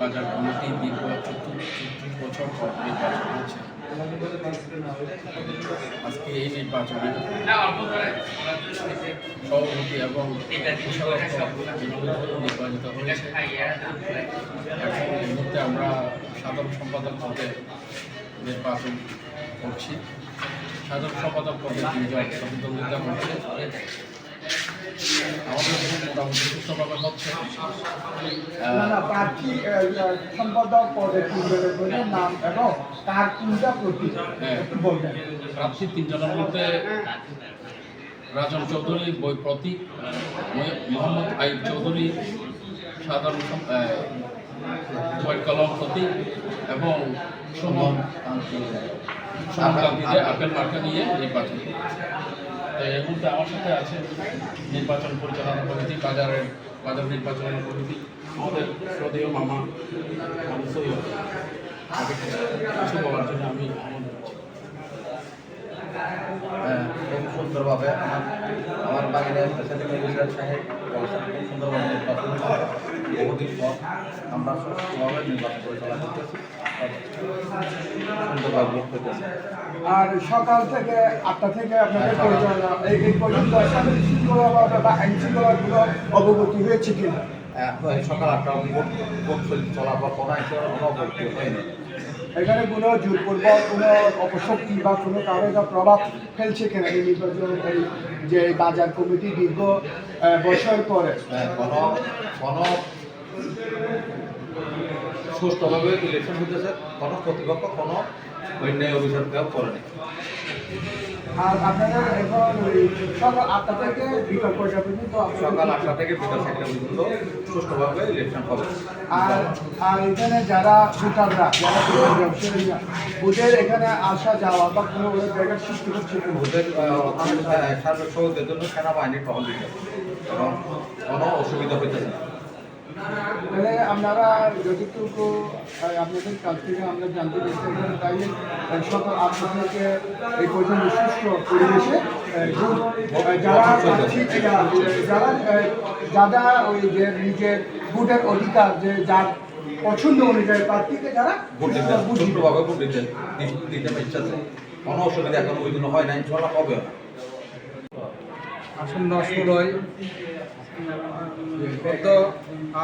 বাজার কমিটি দীর্ঘ চতুর্থ বছর পর নির্বাচন হচ্ছে আজকে এই নির্বাচনে সভাপতি এবং নির্বাচিত হয়েছে। এই মুহূর্তে আমরা সাধারণ সম্পাদক পদে নির্বাচন করছি। সাধারণ সম্পাদক পদে তিনজন প্রতিদ্বন্দ্বিতা করছে তিনজনের মধ্যে রাজন চৌধুরী বই প্রতীক মোহাম্মদ আইব চৌধুরী সাধারণ কলম প্রতীক এবং সুমন আপেল মার্কা নিয়ে নির্বাচন এই মুহূর্তে আমার সাথে আছে নির্বাচন পরিচালনা কমিটি, বাজারের বাজার নির্বাচনের কমিটি, আমাদের শ্রদ্ধেয় মামা মামা সৈয়দ কিছু বলার জন্য আমি খুব সুন্দরভাবে আমার আমার ইসরাত সাহেব খুব সুন্দরভাবে নির্বাচন বহুদিন পর আমরা সুষ্ঠুভাবে নির্বাচন পরিচালনা করতেছি। আর সকাল থেকে আটটা থেকে আপনাদের পরিচালনা এই পর্যন্ত শান্তি শৃঙ্খলা বা আইন শৃঙ্খলাগুলো অবগতি হয়েছে কিনা? সকাল আটটা ভোট কোনো আইন হয়নি। এখানে কোনো জোরপূর্বক কোনো অপশক্তি বা কোনো কারও একটা প্রভাব ফেলছে কিনা এই নির্বাচন এই যে বাজার কমিটি দীর্ঘ বছর পরে? হ্যাঁ, কোনো কোনো সুষ্ঠুভাবে ইলেকশন হতেছে কোনো প্রতিপক্ষ কোনো অন্যায় অভিযোগ কেউ করেনি। আর আপনাদের এখন সকাল আটটা থেকে বিকাল পর্যন্ত পর্যন্ত সকাল আটটা থেকে বিকাল চারটা পর্যন্ত সুষ্ঠুভাবে ইলেকশন হবে। আর আর এখানে যারা ভোটাররা যারা ব্যবসায়ীরা ওদের এখানে আসা যাওয়া বা কোনো ওদের জায়গার সৃষ্টি হচ্ছে ওদের সার্বিক সহযোগের জন্য সেনাবাহিনী টহল দিতে এবং কোনো অসুবিধা হইতেছে না। তাহলে আপনারা যতটুকু আপনাদের কাছ থেকে আমরা জানতে চেষ্টা তাই সকাল থেকে এই পর্যন্ত সুস্থ পরিবেশে যারা যারা যারা ওই যে নিজের ভোটের অধিকার যে যার পছন্দ অনুযায়ী প্রার্থীকে যারা ভোট দিতে। সুষ্ঠুভাবে ভোট দিতে দিতে ইচ্ছা আছে। কোনো অসুবিধা এখন ওই জন্য হয় না ইনশাল্লাহ হবে না। আসন্ন ষোলোই গত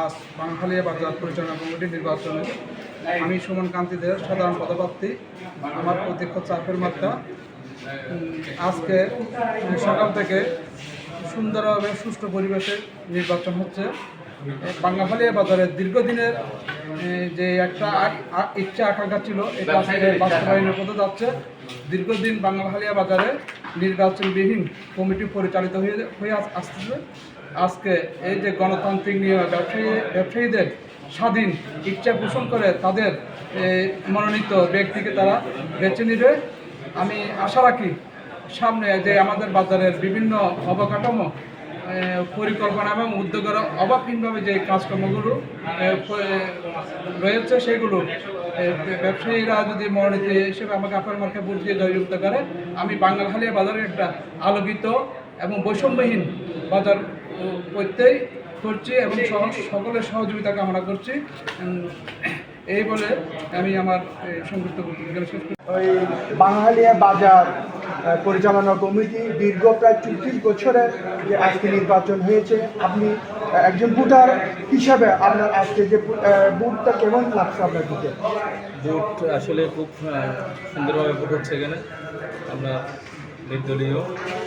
আজ বাংখালিয়া বাজার পরিচালনা কমিটি নির্বাচনে আমি সুমন কান্তি দেব, সাধারণ পদপ্রার্থী। আমার প্রত্যক্ষ চাপের মাত্রা। আজকে সকাল থেকে সুন্দরভাবে সুষ্ঠু পরিবেশে নির্বাচন হচ্ছে। বাঙ্গাখালিয়া বাজারের দীর্ঘদিনের যে একটা ইচ্ছা আকাঙ্ক্ষা ছিল এটা বাস্তবায়নের পথে যাচ্ছে। দীর্ঘদিন বাঙ্গাখালিয়া বাজারে নির্বাচনবিহীন কমিটি পরিচালিত হয়ে হয়ে আসতেছে। আজকে এই যে গণতান্ত্রিক নিয়মে ব্যবসায়ী ব্যবসায়ীদের স্বাধীন ইচ্ছা পোষণ করে তাদের মনোনীত ব্যক্তিকে তারা বেছে নেবে। আমি আশা রাখি সামনে যে আমাদের বাজারের বিভিন্ন অবকাঠামো পরিকল্পনা এবং উদ্যোগের অভাবহীনভাবে যে কাজকর্মগুলো রয়েছে সেগুলো ব্যবসায়ীরা যদি মনোনীত হিসেবে আমাকে আপনার মার্কে ভোট দিয়ে জয়যুক্ত করে, আমি বাঙালখালিয়া বাজারে একটা আলোকিত এবং বৈষম্যহীন বাজার করতেই করছি এবং সকলের সহযোগিতা কামনা করছি। এই বলে আমি আমার করছি। ওই বাঙালিয়া বাজার পরিচালনা কমিটি দীর্ঘ প্রায় চব্বিশ বছরের যে আজকে নির্বাচন হয়েছে। আপনি একজন ভোটার হিসাবে আপনার আজকে যে ভোটটা কেমন লাগছে আপনার দিকে? ভোট আসলে খুব সুন্দরভাবে ভোট হচ্ছে এখানে। আমরা নির্দলীয়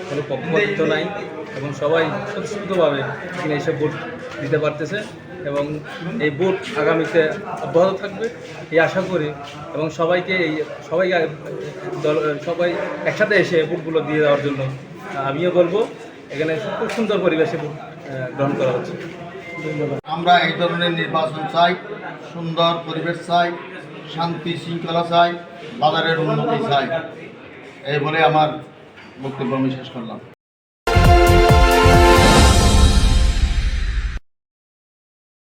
কোনো পক্ষপাতিত্ব নাই এবং সবাই স্বতঃস্ফূর্তভাবে এখানে এসে ভোট দিতে পারতেছে। এবং এই ভোট আগামীতে অব্যাহত থাকবে, এই আশা করি। এবং সবাইকে এই, সবাই, দল, সবাই একসাথে এসে ভোটগুলো দিয়ে দেওয়ার জন্য, আমিও বলব, এখানে খুব সুন্দর পরিবেশে ভোট গ্রহণ করা হচ্ছে। আমরা এই ধরনের নির্বাচন চাই, সুন্দর পরিবেশ চাই, শান্তি শৃঙ্খলা চাই, বাজারের উন্নতি চাই। এই বলে আমার বক্তব্য আমি শেষ করলাম।